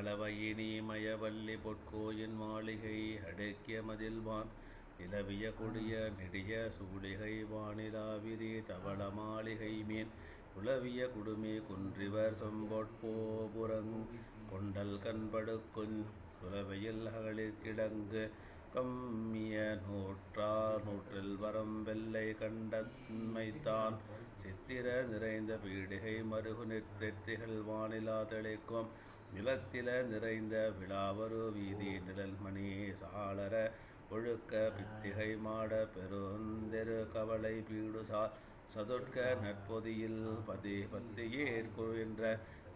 பலவையினிமயவல்லி பொற்கோயின் மாளிகை அடுக்கிய மதில்வான் நிலவிய கொடிய நெடிய சூளிகை வானிலாவிரி தவள மாளிகை மீன். உளவிய குடுமி குன்றிவர் சொம்பொட்போபுரங் கொண்டல் கண்படுக்குஞ் சுலவையில் அகளிற்கிடங்கு கம்மிய நூற்றார் நூற்றில் வரம் வெள்ளை கண்டமைத்தான் சித்திர நிறைந்த பீடிகை மருகு நெற்றெற்றிகள் வானிலா தெளிக்கும். நிலத்தில நிறைந்த விழாவரு வீதி நிழல்மணி சாளர ஒழுக்க பித்திகை மாட பெருந்தெரு கவலை பீடுசால் சதுர்க்க நற்பொதியில் பதி பத்தியேற்குகின்ற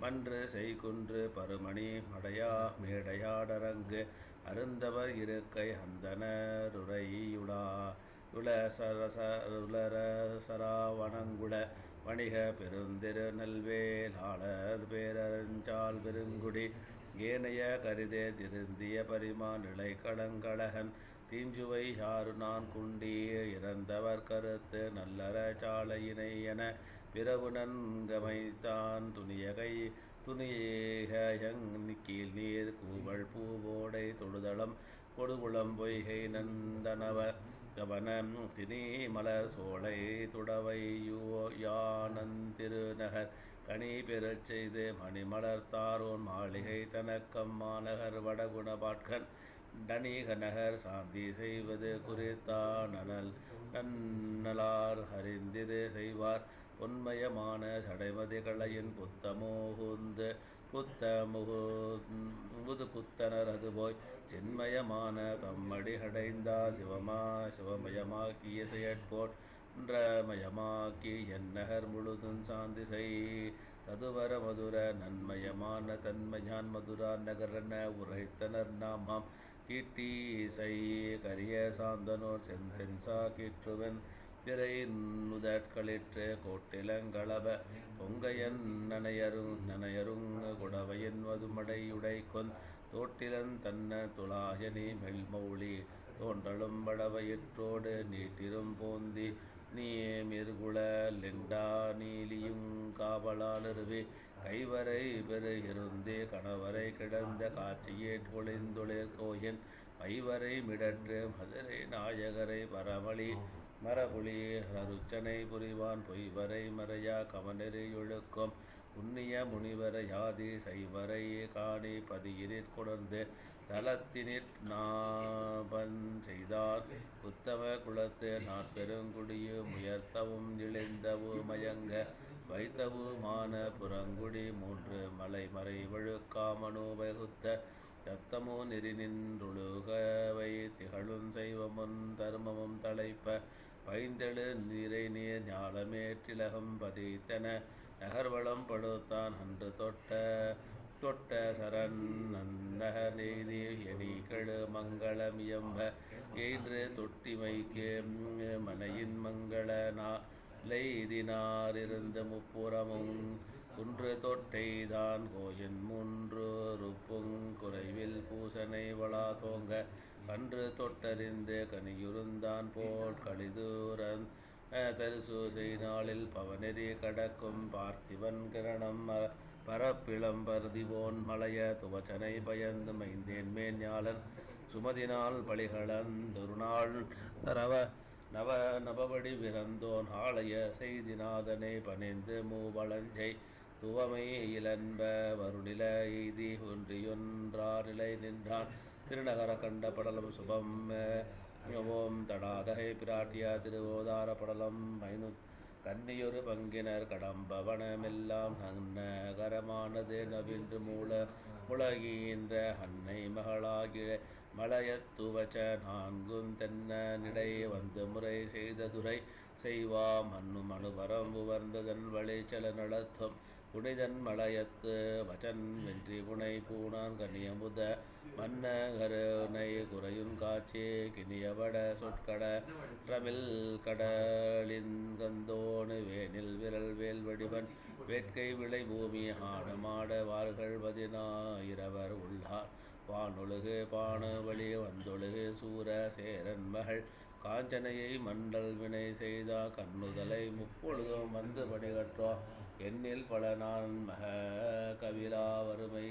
மன்று செய்குன்று பருமணி மடையா மேடையாடரங்கு. அருந்தவர் இருக்கை அந்தனருரையுடா உலசரச உலரசராவணங்குள வணிக பெருந்திரு நல்வேலாளர் பேரஞ்சால் பெருங்குடி ஏனைய கருதே திருந்திய பரிமா நிலை களங்களகன் தீஞ்சுவை யாரு நான் குண்டி இறந்தவர் கருத்து நல்லற சாலையினை என பிறவு கமைத்தான் துணியகை துணியகயங் கீழ் நீர் கூவள் பூவோடை தொழுதளம் கொடுகுளம் பொய்கை நந்தனவ கவனம் தினிமலர் சோலை துடவை யானந்திருநகர் கனி பெறச் செய்து மணிமலர்த்தாரோன் மாளிகை தனக்கம் மாநகர் வடகுணபாட்கன் டனீக நகர் சாந்தி செய்வது குறித்தானல் நன்னலார் ஹரிந்திது செய்வார் பொன்மயமான சடைமதிகளையின் புத்தமோகுந்து புத்த முது குத்தனர் அதுபோய் சின்மயமான தம்மடி அடைந்தா சிவமா சிவமயமாக்கிய செயற்போட் மயமாக்கி எந்நகர் முழுதும் சாந்தி செய். ததுவர மதுர நன்மயமான தன்மையான் மதுரா நகரன உரைத்தனர் நாமாம் கீட்டி இசை கரிய சாந்தனோர் செந்தென்சா கீற்றுவன் பிறை நுதற்களிற்று கோட்டிலங்களப பொங்கையன் நனையருங் நனையருங் குடவையன் வதுமடையுடை கொன் தோட்டிலன் தன்ன துலாயனி மெல்மௌளி தோன்றலும் படவையிற்றோடு நீட்டிரும் போந்தி நீமிர்குள லெண்டா நீலியும் காவலானருவி கைவரை பெரு இருந்தே கணவரை கிடந்த காட்சியே பொழிந்துளிர் கோயின் மைவரை மிடற்று மதுரை நாயகரை பரமளி மரபுலி அருச்சனை புரிவான் பொய்வரை மறையா கமனரை ஒழுக்கும். புண்ணிய முனிவர யாதி செய்வரை காணி பதியினிற் கொணர்ந்து தலத்தினிற் நாபன் செய்தார். உத்தம குலத்து நாற்பெருங்குடியு முயர்த்தவும் இழிந்தவு மயங்க வைத்தவுமான புறங்குடி மூன்று மலைமறை வழுக்காமனு வகுத்த தத்தமோ நெறி நின்றுழுகவை திகழும் செய்வமும் தர்மமும் தலைப்ப பைந்தெழு நிறை நீர் ஞாலமேற்றிலகம் பதித்தன நகர்வளம் படுத்தான் அன்று தொட்ட தொட்ட சரண் நன்னகர் நெய்தி எடி மங்களம் மங்களமியம்ப எயின்று தொட்டிமைக்கு மனையின் மங்கள நா லெய்தினாரிருந்த முப்புறமும் குன்று தொட்டைதான் கோயின் மூன்று ருப்புங் குறைவில் பூசனை வளா தோங்க. கன்று தொட்டறிந்து கனியுருந்தான் போல் கழிதூரன் தரிசு செய்நாளில் பவனெறி கடக்கும் பார்த்திவன் கிரணம் பரப்பிளம் பருதிவோன் மலைய துவச்சனை பயந்து மைந்தேன் மேன் சுமதினால் பலிகளந்தொருநாள் ரவ நவ நபவடி விரந்தோன் ஆலய செய்திநாதனை பணிந்து மூவளஞ்சை துவமை இளன்ப வருநில எய்தி ஒன்றியொன்றா நிலை நின்றான். திருநகர கண்ட படலம் சுபம் ஓம் தடாதகை பிராட்டியா திருவோதார படலம். மைனு கன்னியொரு பங்கினர் கடம்பவனமெல்லாம் நகரமானது நவின்று மூல உலகின்ற அன்னை மகளாகிய மலையத்துவச்ச நான்கும் தென்ன நிடை வந்து முறை செய்த துறை செய்வாம். மண்ணும் அனுபரம் உவர்ந்ததன் வழிச்சல நடத்தும் புனிதன் மலையத்து வச்சன் வென்றி புனை பூணான் கனியமுத மன்னகருணை குறையும் காட்சி கிணியவட சொற்கட ரமில் கடலின்கந்தோனு வேனில் விரல் வேல் வடிவன் வேட்கை விளை பூமி ஆடமாட வார்கள் பதினாயிரவர் உள்ளார். வானொழுகு பானு வழி வந்தொழுகு சூர சேரன் மகள் காஞ்சனையை மண்டல் வினை செய்தா கண்ணுதலை முப்பொழுதும் வந்து பணிகற்றோ. என்னில் பல நான் மக கவிரா வறுமை